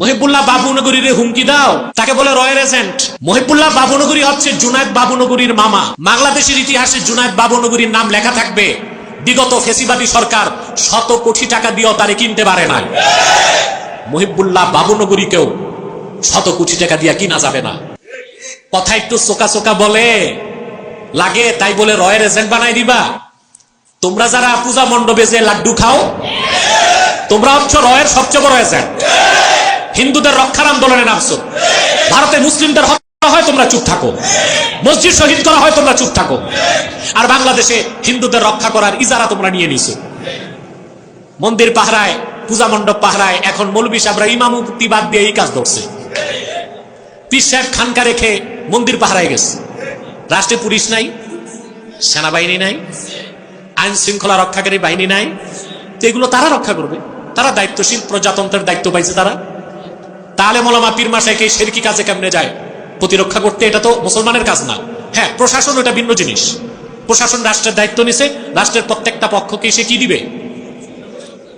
মহিবুল্লাহ বাবুনগরীর হুমকি দাও। তাকে বলে রয়্যাল এজেন্ট। মহিবুল্লাহ বাবুনগরী হচ্ছে জুনায়দ বাবুনগরীর মামা। বাংলাদেশের ইতিহাসে জুনায়দ বাবুনগরীর নাম লেখা থাকবে, বিগত ফেসিবাদী সরকার শত কোটি টাকা দিয়েও তারে কিনতে পারে না মহিবুল্লাহ বাবুনগরীকেও শত কোটি টাকা দিয়ে কিনা যাবে না। কথা একটু চোকা চোকা বলে, লাগে, তাই বলে রয়্যাল এজেন্ট বানাই দিবা। তোমরা যারা পূজা মণ্ডপে যে লাড্ডু খাও, তোমরা হচ্ছে রয়ের সবচেয়ে বড় এজেন্ট। হিন্দুদের রক্ষার আন্দোলনে নামছো। ভারতে মুসলিমদের হত্যা হয়, তোমরা চুপ থাকো। মসজিদ শহীদ করা হয়, তোমরা চুপ থাকো। আর বাংলাদেশে হিন্দুদের রক্ষা করার ইজারা তোমরা নিয়ে নিছো। মন্দির পাহারায়, পূজা মণ্ডপ পাহারায়, এখন মৌলবী সাহেবরা ইমামতি বাদ দিয়ে এই কাজ ধরছে। পীর সাহেব খানকা রেখে মন্দির পাহারায় গেছে। রাষ্ট্রে পুলিশ নাই, সেনাবাহিনী নাই, আইন শৃঙ্খলা রক্ষাকারী বাহিনী নাই। তো এগুলো তারা রক্ষা করবে? তারা দায়িত্বশীল প্রজাতন্ত্রের দায়িত্ব পাইছে তারা। তাহলে মোলামা পীর মাসাইকে সেরকি কাজে কেমনে যায়? প্রতিরক্ষা করতে এটা তো মুসলমানের কাজ না। হ্যাঁ প্রশাসন ওটা ভিন্ন জিনিস। প্রশাসন রাষ্ট্রের দায়িত্ব নিছে, রাষ্ট্রের প্রত্যেকটা পক্ষকে সে কি দিবে?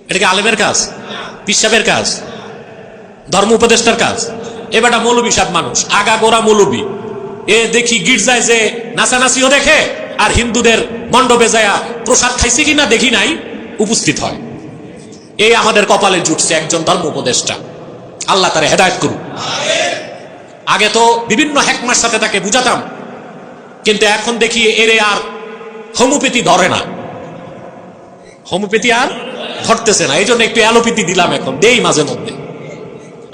এটা কি আলেমের কাজ? পিসাবের কাজ? ধর্ম উপদেষ্টার কাজ? এবারটা মৌলবী সাহেব মানুষ, আগা গোড়া মৌলবী। এ দেখি গির্জায় যে নাচানাচিও দেখে, আর হিন্দুদের মণ্ডপে যায় প্রসাদ খাইছে কিনা দেখি নাই, উপস্থিত হয়। এই আমাদের কপালে জুটছে একজন ধর্ম উপদেষ্টা। আল্লাহ তারে হেদায়ত করুন আগে তো বিভিন্ন হ্যাকমার সাথে তাকে বুঝাতাম, কিন্তু এখন দেখি এরে আর হোমিওপ্যাথি ধরে না। হোমিওপ্যাথি আর ধরতেছে না এই জন্য একটু অ্যালোপ্যাথি দিলাম এখন, দেই মাঝে মধ্যে।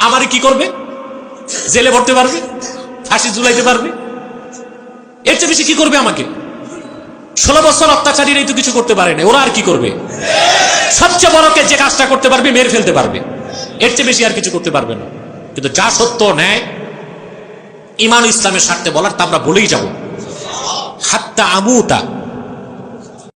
আমারে কি করবে? জেলে ভরতে পারবে? ফাঁসি ঝুলাইতে পারবে? এর চেয়ে বেশি কি করবে আমাকে? ষোলো বছর অত্যাচারীর এই তো কিছু করতে পারে না, ওরা আর কি করবে? সবচেয়ে বড়কে যে কাজটা করতে পারবে, মেরে ফেলতে পারবে। এর চেয়ে বেশি আর কিছু করতে পারবে না। কিন্তু যা সত্য নেয় ইমান ইসলামের স্বার্থে বলার তা আমরা বলেই যাব। হাত্তা আমুতা